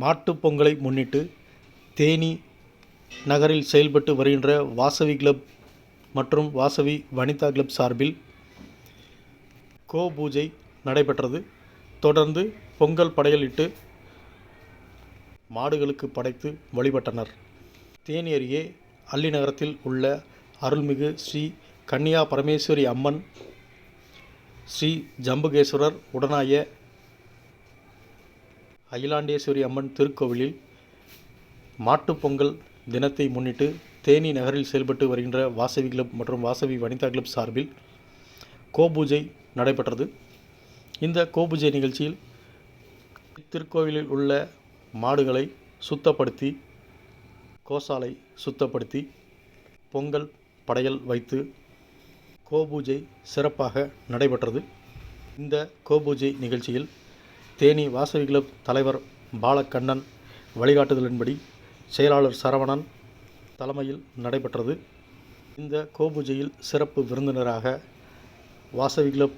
மாட்டுப் பொங்கலை முன்னிட்டு தேனி நகரில் செயல்பட்டு வருகின்ற வாசவி கிளப் மற்றும் வாசவி வனிதா கிளப் சார்பில் கோ பூஜை நடைபெற்றது. தொடர்ந்து பொங்கல் படையலிட்டு மாடுகளுக்கு படைத்து வழிபட்டனர். தேனி அருகே அள்ளி நகரத்தில் உள்ள அருள்மிகு ஸ்ரீ கன்னியா பரமேஸ்வரி அம்மன் ஸ்ரீ ஜம்புகேஸ்வரர் உடனாய அகிலாண்டேஸ்வரி அம்மன் திருக்கோவிலில் மாட்டுப் பொங்கல் தினத்தை முன்னிட்டு தேனி நகரில் செயல்பட்டு வருகின்ற வாசவி கிளப் மற்றும் வாசவி வனிதா கிளப் சார்பில் கோபூஜை நடைபெற்றது. இந்த கோபூஜை நிகழ்ச்சியில் திருக்கோவிலில் உள்ள மாடுகளை சுத்தப்படுத்தி கோசாலை சுத்தப்படுத்தி பொங்கல் படையல் வைத்து கோபூஜை சிறப்பாக நடைபெற்றது. இந்த கோபூஜை நிகழ்ச்சியில் தேனி வாசவி கிளப் தலைவர் பாலக்கண்ணன் வழிகாட்டுதலின்படி செயலாளர் சரவணன் தலைமையில் நடைபெற்றது. இந்த கோபூஜையில் சிறப்பு விருந்தினராக வாசவி கிளப்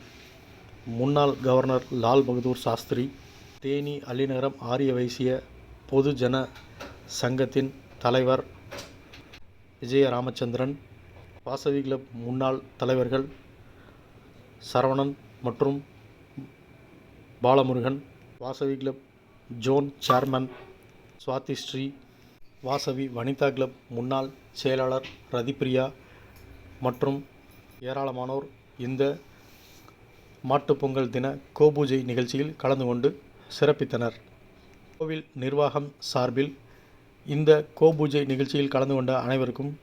முன்னாள் கவர்னர் லால் பகதூர் சாஸ்திரி தேனி அள்ளிநகரம் ஆரிய வைசிய பொதுஜன சங்கத்தின் தலைவர் விஜய ராமச்சந்திரன் வாசவி கிளப் முன்னாள் தலைவர்கள் சரவணன் மற்றும் Balamurugan Vasavi club zone chairman Swathi Sri Vasavi Vanitha club முன்னாள் செயலாளர் ரதிப்பிரியா மற்றும் ஏராளமானோர் இந்த மாட்டுப்பொங்கல் தின கோபூஜை நிகழ்ச்சியில் கலந்து கொண்டு சிறப்பித்தனர். கோவில் நிர்வாகம் சார்பில் இந்த கோபூஜை நிகழ்ச்சியில் கலந்து கொண்ட அனைவருக்கும்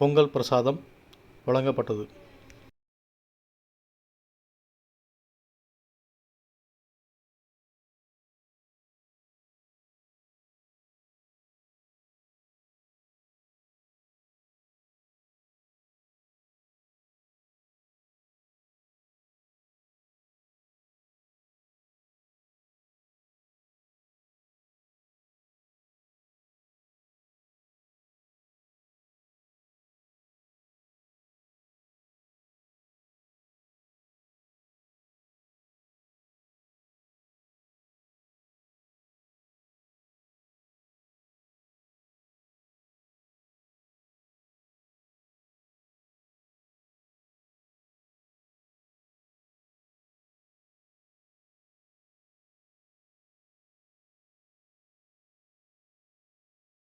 பொங்கல் பிரசாதம் வழங்கப்பட்டது.